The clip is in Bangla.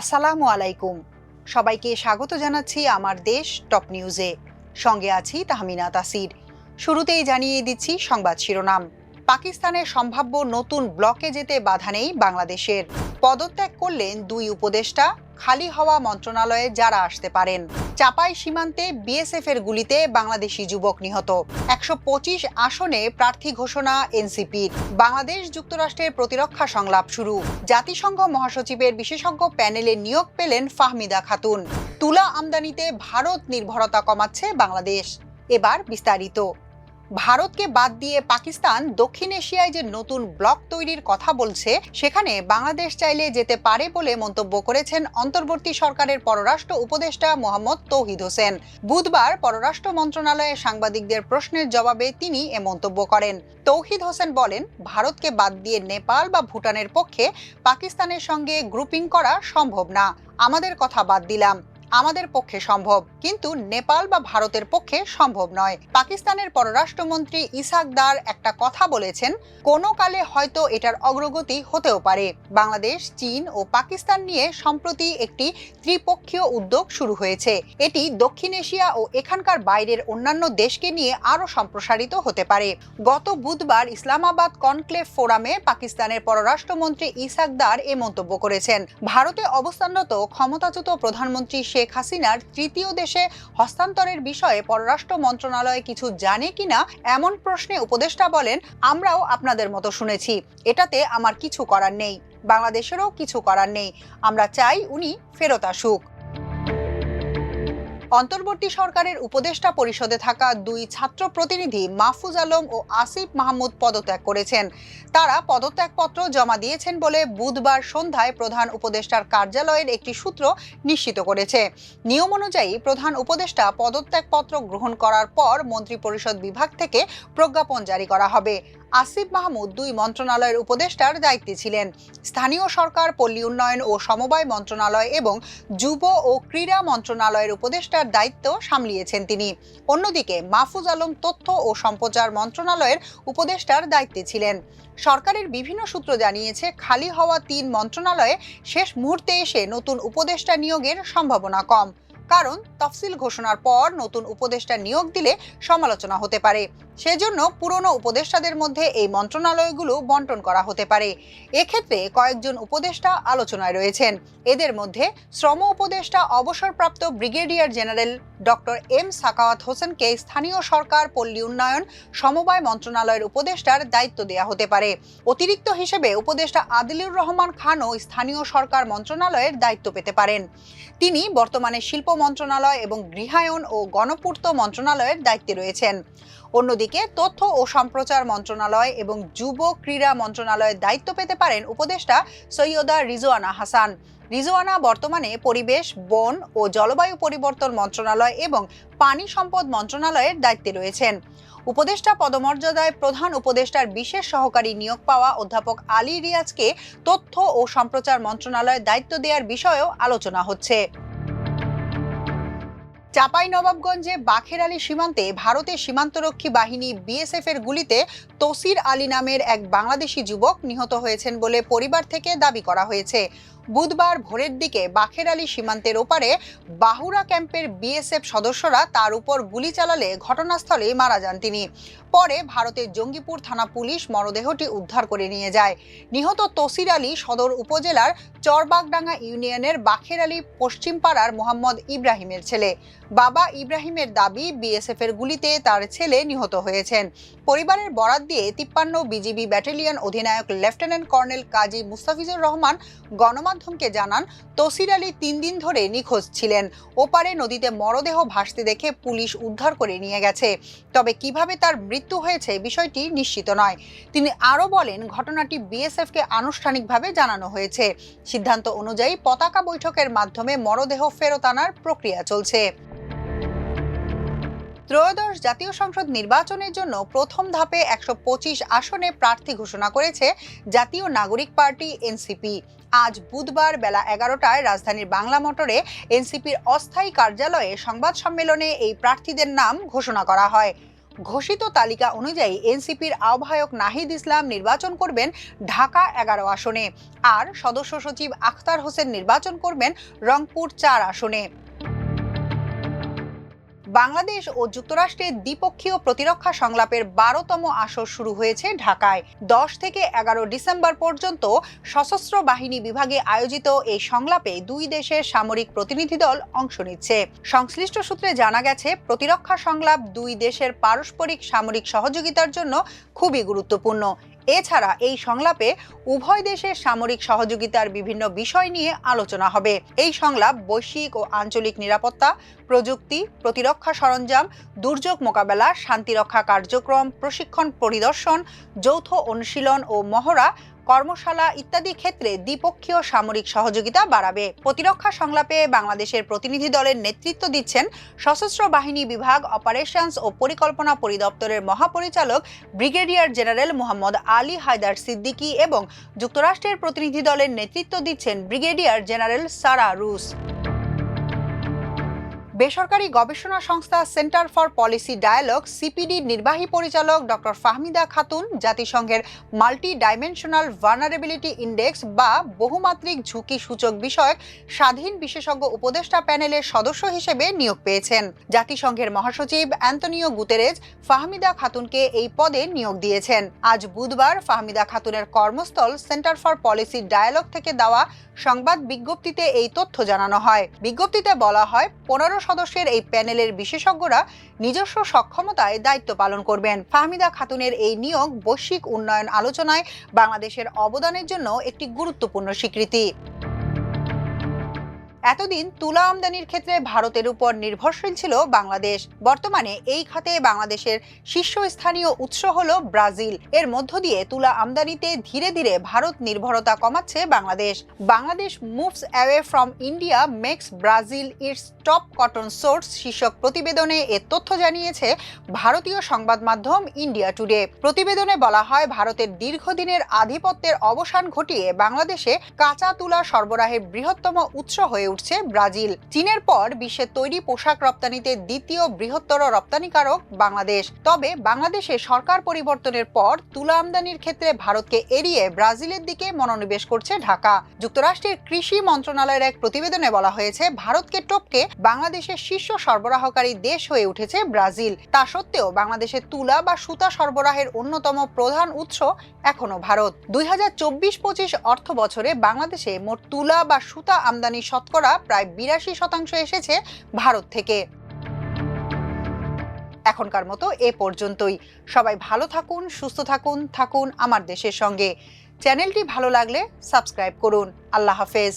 আসসালামু আলাইকুম। সবাইকে স্বাগত জানাচ্ছি আমার দেশ টপ নিউজে। সঙ্গে আছি তাহমিনা তাসির। শুরুতেই জানিয়ে দিচ্ছি সংবাদ শিরোনাম। পাকিস্তানের সম্ভাব্য নতুন ব্লকে যেতে বাধা নেই বাংলাদেশের। পদত্যাগ করলেন দুই উপদেষ্টা। খালি হওয়া মন্ত্রণালয়ে যারা আসতে পারেন। চাপাই সীমান্তে বিএসএফ এর গুলিতে বাংলাদেশি যুবক নিহত। একশো পঁচিশ আসনে প্রার্থী ঘোষণা এনসিপির। বাংলাদেশ যুক্তরাষ্ট্রের প্রতিরক্ষা সংলাপ শুরু। জাতিসংঘ মহাসচিবের বিশেষজ্ঞ প্যানেলে নিয়োগ পেলেন ফাহমিদা খাতুন। তুলা আমদানিতে ভারত নির্ভরতা কমাচ্ছে বাংলাদেশ। এবার বিস্তারিত। ভারতকে বাদ দিয়ে পাকিস্তান দক্ষিণ এশিয়ায় যে নতুন ব্লক তৈরির কথা বলছে, সেখানে বাংলাদেশ চাইলে যেতে পারে বলে মন্তব্য করেছেন অন্তর্বর্তী সরকারের পররাষ্ট্র উপদেষ্টা মোহাম্মদ তৌহিদ হোসেন। বুধবার পররাষ্ট্র মন্ত্রণালয়ে সাংবাদিকদের প্রশ্নের জবাবে তিনি এ মন্তব্য করেন। তৌহিদ হোসেন বলেন, ভারতকে বাদ দিয়ে নেপাল বা ভুটানের পক্ষে পাকিস্তানের সঙ্গে গ্রুপিং করা সম্ভব না। আমাদের কথা বাদ দিলাম। আমাদের পক্ষে সম্ভব, কিন্তু নেপাল বা ভারতের পক্ষে সম্ভব নয়। পাকিস্তানের পররাষ্ট্রমন্ত্রী ইসাক দার একটা কথা বলেছেন, কোনো কালে হয়তো এটার অগ্রগতি হতেও পারে। বাংলাদেশ, চীন ও পাকিস্তান নিয়ে সম্প্রতি একটি ত্রিপক্ষীয় উদ্যোগ শুরু হয়েছে। এটি দক্ষিণ এশিয়া ও এখানকার বাইরের অন্যান্য দেশকে নিয়ে আরও সম্প্রসারিত হতে পারে। গত বুধবার ইসলামাবাদ কনক্লেভ ফোরামে পাকিস্তানের পররাষ্ট্রমন্ত্রী ইসাক দার এ মন্তব্য করেছেন। ভারতে অবস্থানরত ক্ষমতাচ্যুত প্রধানমন্ত্রী শেখ হাসিনার তৃতীয় দেশে হস্তান্তরের বিষয়ে পররাষ্ট্র মন্ত্রণালয় কিছু জানে কিনা এমন প্রশ্নে উপদেষ্টা বলেন, আমরাও আপনাদের মতো শুনেছি। এটাতে আমার কিছু করার নেই। বাংলাদেশেরও কিছু করার নেই। আমরা চাই উনি ফেরত আসুক। অন্তর্বর্তী সরকারের উপদেষ্টা পরিষদে থাকা দুই ছাত্র প্রতিনিধি মাহফুজ আলম ও আসিফ মাহমুদ পদত্যাগ করেছেন। তারা পদত্যাগপত্র জমা দিয়েছেন বলে বুধবার সন্ধ্যায় প্রধান উপদেষ্টার কার্যালয়ের একটি সূত্র নিশ্চিত করেছে। নিয়ম অনুযায়ী প্রধান উপদেষ্টা পদত্যাগপত্র গ্রহণ করার পর মন্ত্রিপরিষদ বিভাগ থেকে প্রজ্ঞাপন জারি করা হবে। আসিফ মাহমুদ দুই মন্ত্রণালয়ের উপদেষ্টার দায়িত্বে ছিলেন। স্থানীয় সরকার, পল্লী উন্নয়ন ও সমবায় মন্ত্রণালয় এবং যুব ও ক্রীড়া মন্ত্রণালয়ের উপদেষ্টার দায়িত্ব সামলিয়েছেন তিনি। অন্যদিকে মাহফুজ আলম তথ্য ও সম্প্রচার মন্ত্রণালয়ের উপদেষ্টার দায়িত্বে ছিলেন। সরকারের বিভিন্ন সূত্র জানিয়েছে, খালি হওয়া তিন মন্ত্রণালয়ে শেষ মুহূর্তে এসে নতুন উপদেষ্টা নিয়োগের সম্ভাবনা কম। কারণ তফসিল ঘোষণার পর নতুন উপদেষ্টা নিয়োগ দিলে সমালোচনা হতে পারে। সেজন্য পুরনো উপদেষ্টাদের মধ্যে এই মন্ত্রণালয়গুলো বন্টন করা হতে পারে। এক্ষেত্রে কয়েকজন উপদেষ্টা আলোচনায় রয়েছেন। এদের মধ্যে শ্রম উপদেষ্টা, অবসরপ্রাপ্ত brigadier general doctor M Sakhawat হোসেনকে স্থানীয় সরকার, পল্লী উন্নয়ন, সমবায় মন্ত্রণালয়ের উপদেষ্টার দায়িত্ব দেওয়া হতে পারে। অতিরিক্ত হিসেবে উপদেষ্টা আদিলুর রহমান খানও স্থানীয় সরকার মন্ত্রণালয়ের দায়িত্ব পেতে পারেন। তিনি বর্তমানে শিল্প মন্ত্রণালয় এবং গৃহায়ন ও গণপূর্ত মন্ত্রণালয়ের দায়িত্বে রয়েছেন। অন্যদিকে তথ্য ও সম্প্রচার মন্ত্রণালয় এবং যুব ক্রীড়া মন্ত্রণালয়ের দায়িত্ব পেতে পারেন উপদেষ্টা সৈয়দা রিজওয়ানা হাসান। রিজওয়ানা বর্তমানে পরিবেশ, বন ও জলবায়ু পরিবর্তন মন্ত্রণালয় এবং পানি সম্পদ মন্ত্রণালয়ের দায়িত্বে রয়েছেন। উপদেষ্টা পদমর্যাদায় প্রধান উপদেষ্টার বিশেষ সহকারী নিয়োগ পাওয়া অধ্যাপক আলী রিয়াজকে তথ্য ও সম্প্রচার মন্ত্রণালয়ের দায়িত্ব দেওয়ার বিষয়েও আলোচনা হচ্ছে। চাপাই নবাবগঞ্জে বাখের আলী সীমান্তে ভারতের সীমান্তরক্ষী বাহিনী বিএসএফ এর গুলিতে তসির আলী নামের এক বাংলাদেশি যুবক নিহত হয়েছেন বলে পরিবার থেকে দাবি করা হয়েছে। বুধবার ভোরের দিকে বাখের আলী সীমান্তের ওপারে বাহুরা ক্যাম্পের বিএসএফ সদস্যরা তার উপর গুলি চালালে ঘটনাস্থলে মারা যান তিনি। পরে ভারতের জঙ্গিপুর থানা পুলিশ মরদেহটি উদ্ধার করে নিয়ে যায়। নিহত তসির আলী সদর উপজেলার চরবাগডাঙ্গা ইউনিয়নের বাখের আলী পশ্চিমপাড়ার মোহাম্মদ ইব্রাহিমের ছেলে। বাবা ইব্রাহিমের দাবি বিএসএফ এর গুলিতে তার ছেলে নিহত হয়েছেন। পরিবারের বরাত দিয়ে তিপ্পান্ন বিজিবি ব্যাটালিয়ন অধিনায়ক লেফটেন্যান্ট কর্নেল কাজী মুস্তাফিজুর রহমান গণমাধ্যমকে জানান, তসির আলী তিন দিন ধরে নিখোঁজ ছিলেন। ওপারে নদীতে মরদেহ ভাসতে দেখে পুলিশ উদ্ধার করে নিয়ে গেছে। তবে কীভাবে তার মৃত্যু হয়েছে বিষয়টি নিশ্চিত নয়। তিনি আরও বলেন, ঘটনাটি বিএসএফকে আনুষ্ঠানিকভাবে জানানো হয়েছে। সিদ্ধান্ত অনুযায়ী পতাকা বৈঠকের মাধ্যমে মরদেহ ফেরত আনার প্রক্রিয়া চলছে। ত্রয়োদশ জাতীয় সংসদ নির্বাচনের জন্য প্রথম ধাপে একশো পঁচিশ আসনে প্রার্থী ঘোষণা করেছে জাতীয় নাগরিক পার্টি এনসিপি। আজ বুধবার বেলা এগারোটায় রাজধানীর বাংলা মোটরে এনসিপির অস্থায়ী কার্যালয়ে সংবাদ সম্মেলনে এই প্রার্থীদের নাম ঘোষণা করা হয়। ঘোষিত তালিকা অনুযায়ী এনসিপির আহ্বায়ক নাহিদ ইসলাম নির্বাচন করবেন ঢাকা এগারো আসনে। আর সদস্য সচিব আখতার হোসেন নির্বাচন করবেন রংপুর চার আসনে। বাংলাদেশ ও যুক্তরাষ্ট্রের দ্বিপক্ষীয় প্রতিরক্ষা সংলাপের বারোতম আসর শুরু হয়েছে ঢাকায়। দশ থেকে এগারো ডিসেম্বর পর্যন্ত সশস্ত্র বাহিনী বিভাগে আয়োজিত এই সংলাপে দুই দেশের সামরিক প্রতিনিধি দল অংশ নিচ্ছে। সংশ্লিষ্ট সূত্রে জানা গেছে, প্রতিরক্ষা সংলাপ দুই দেশের পারস্পরিক সামরিক সহযোগিতার জন্য খুবই গুরুত্বপূর্ণ। এছাড়া এই সংলাপে উভয় দেশের সামরিক সহযোগিতার বিভিন্ন বিষয় নিয়ে আলোচনা হবে। এই সংলাপ বৈশ্বিক ও আঞ্চলিক নিরাপত্তা, প্রযুক্তি, প্রতিরক্ষা সরঞ্জাম, দুর্যোগ মোকাবেলা, শান্তিরক্ষা কার্যক্রম, প্রশিক্ষণ পরিদর্শন, যৌথ অনুশীলন ও মহড়া কর্মশালা ইত্যাদি ক্ষেত্রে দ্বিপক্ষীয় সামরিক সহযোগিতা বাড়াবে। প্রতিরক্ষা সংলাপে বাংলাদেশের প্রতিনিধি দলের নেতৃত্ব দিচ্ছেন সশস্ত্র বাহিনী বিভাগ অপারেশনস ও পরিকল্পনা পরিদপ্তরের মহাপরিচালক ব্রিগেডিয়ার জেনারেল মোহাম্মদ আলী হায়দার সিদ্দিকী এবং যুক্তরাষ্ট্রের প্রতিনিধি দলের নেতৃত্ব দিচ্ছেন ব্রিগেডিয়ার জেনারেল সারা রুস। বেসরকারি গবেষণা সংস্থা centre for policy dialogue CPD নির্বাহী পরিচালক ডক্টর ফাহমিদা খাতুন, জাতিসংঘের মাল্টি ডাইমেনশনাল ভার্নারেবিলিটি ইন্ডেক্স বা বহুমাত্রিক ঝুঁকি সূচক বিষয়ক স্বাধীন বিশেষজ্ঞ উপদেষ্টা প্যানেলের সদস্য হিসেবে নিয়োগ পেয়েছেন। জাতিসংঘের মহাসচিব অ্যান্তনিও গুতেরেজ ফাহমিদা খাতুনকে এই পদে নিয়োগ দিয়েছেন। আজ বুধবার ফাহমিদা খাতুনের কর্মস্থল সেন্টার ফর পলিসি ডায়ালগ থেকে দেওয়া সংবাদ বিজ্ঞপ্তিতে এই তথ্য জানানো হয়। বিজ্ঞপ্তিতে বলা হয়, পনেরো সদস্যের এই প্যানেলের বিশেষজ্ঞরা নিজস্ব সক্ষমতায় দায়িত্ব পালন করবেন। ফাহমিদা খাতুনের এই নিয়োগ বৈশ্বিক উন্নয়ন আলোচনায় বাংলাদেশের অবদানের জন্য একটি গুরুত্বপূর্ণ স্বীকৃতি। এতদিন তুলা আমদানির ক্ষেত্রে ভারতের উপর নির্ভরশীল ছিল বাংলাদেশ। বর্তমানে এই খাতে বাংলাদেশের শীর্ষস্থানীয় উৎস হল ব্রাজিল। এর মধ্য দিয়ে তুলা আমদানিতে ধীরে ধীরে ভারত নির্ভরতা কমাচ্ছে Bangladesh. Bangladesh moves away from India makes Brazil its top cotton source শীর্ষক প্রতিবেদনে এ তথ্য জানিয়েছে ভারতীয় সংবাদ মাধ্যম ইন্ডিয়া টুডে। প্রতিবেদনে বলা হয়, ভারতের দীর্ঘদিনের আধিপত্যের অবসান ঘটিয়ে বাংলাদেশে কাঁচা তুলা সরবরাহের বৃহত্তম উৎস হয়ে উঠছে ব্রাজিল। চীনের পর বিশ্বের তৈরি পোশাক রপ্তানিতে দ্বিতীয় বৃহত্তর রপ্তানিকারক বাংলাদেশ। তবে বাংলাদেশে সরকার পরিবর্তনের পর তুলা আমদানির ক্ষেত্রে ভারতকে এড়িয়ে ব্রাজিলের দিকে মনোনিবেশ করছে ঢাকা। যুক্তরাষ্ট্রের কৃষি মন্ত্রণালয়ের এক প্রতিবেদনে বলা হয়েছে, ভারতকে টপকে বাংলাদেশের শীর্ষ সরবরাহকারী দেশ হয়ে উঠেছে ব্রাজিল। তা সত্ত্বেও বাংলাদেশের তুলা বা সুতা সরবরাহের অন্যতম প্রধান উৎস এখনও ভারত। দুই হাজার চব্বিশ পঁচিশ অর্থ বছরে বাংলাদেশে মোট তুলা বা সুতা আমদানি শতকরা প্রায় বিরাশি শতাংশ এসেছে ভারত থেকে। এখনকার মতো এ পর্যন্তই। সবাই ভালো থাকুন, সুস্থ থাকুন থাকুন আমার দেশের সঙ্গে। চ্যানেলটি ভালো লাগলে সাবস্ক্রাইব করুন। আল্লাহ হাফেজ।